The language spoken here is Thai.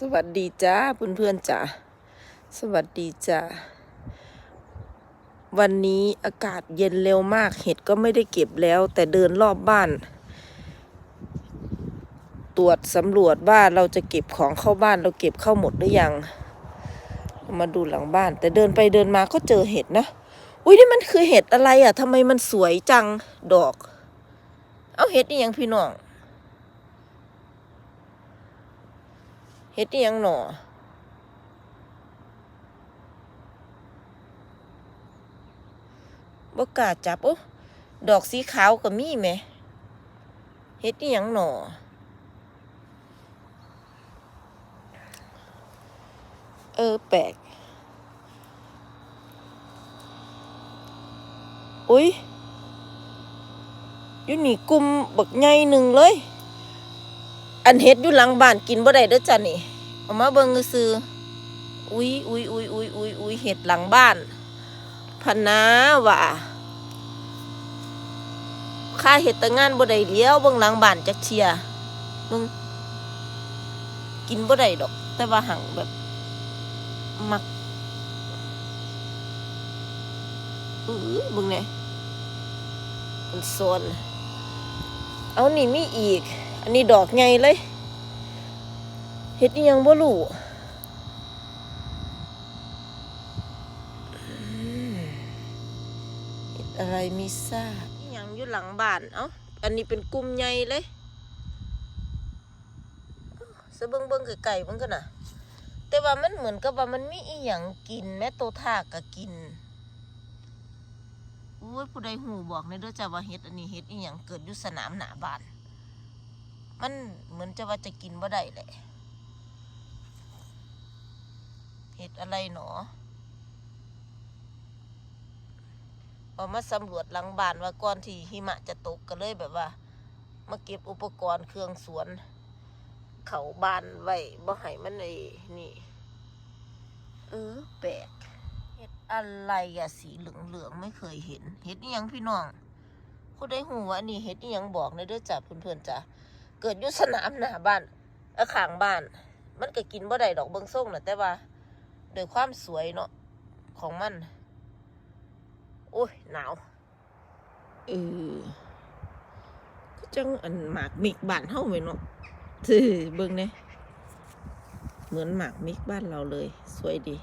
สวัสดีจ้าเพื่อนเพื่อนๆจ้าสวัสดีจ้าวันนี้อากาศเย็นเร็วมากเห็ดก็ไม่ได้เก็บแล้ว แต่เดินรอบบ้าน ตรวจสำรวจว่าเราจะเก็บของเข้าบ้านเราเก็บเข้าหมดหรือยัง มาดูหลังบ้าน แต่เดินไปเดินมาก็เจอเห็ดนะอุ้ยนี่มันคือเห็ดอะไรอะทำไมมันสวยจังดอก เอาเห็ดนี่ยังพี่น้อง เฮ็ดอิหยังหนอบ่กล้าจับโอ้ดอกสีขาวก็มีแหมเฮ็ดอิหยังหนอเออแปลกอุ้ยอยู่นี่กลุ่มบักใหญ่หนึ่งเลย อันเฮ็ดอยู่หลังบ้านกินบ่ได้เด้อจ้ะนี่เอามาเบิ่งซื่ออุ้ยอุ้ยอุ้ยอุ้ยอุ้ยอุ้ยเฮ็ดหลังบ้านพันนาว่าค่าเฮ็ดแต่งานบ่ได้เลี้ยวเบิ่งหลังบ้านจักเที่ยมึงกินบ่ได้ดอก แต่ว่าหังแบบมักอือบิ่งแหน่มันโซนเอานี่มีอีก อันนี้ดอกไงเลยเฮ็ดยังบ่รู้อืมเฮ็ดอะไรมีซากอิหยังอยู่หลังบ้านเอ้าอันนี้เป็นกลุ่มใหญ่เลยสะเบิงเบิงไก่ๆมันก็น่ะ แต่ว่ามันเหมือนกับว่ามันมีอีหยังกิน แม่โตทากก็กินอุ้ยผู้ใดหูบอกในเด้อจ้าว่าเฮ็ดอันนี้เฮ็ดอีหยังเกิดอยู่สนามหน้าบ้าน มันเหมือนจะว่าจะกินบ่ได้แหละเห็ดอะไรหนอพอมาสำรวจหลังบ้านว่าก่อนที่หิมะจะตกก็เลยแบบว่ามาเก็บอุปกรณ์เครื่องสวน เขาบ้านไว้บ่ให้มันไอ้นี่ เออแปลกเห็ดอะไรอะสีเหลืองๆไม่เคยเห็น เห็ดนี่ยังพี่น้องผู้ได้หูว่าอันนี้เห็ดนี่ยังบอกในอยเด้อจ้ะเพื่อนๆจ้ะ เกิดยู่สนามหน้าบ้านเออขางบ้าน มันก็กินบ่ได้ดอกเบิงส่งนะแต่ว่าโดยความสวยเนาะของมัน โอ้ยหนาวเออก็จังอันหมากมิกบ้านเฮาไหมเนาะถือเบิ่งเนี่ยเหมือนหมากมิกบ้านเราเลย สวยดี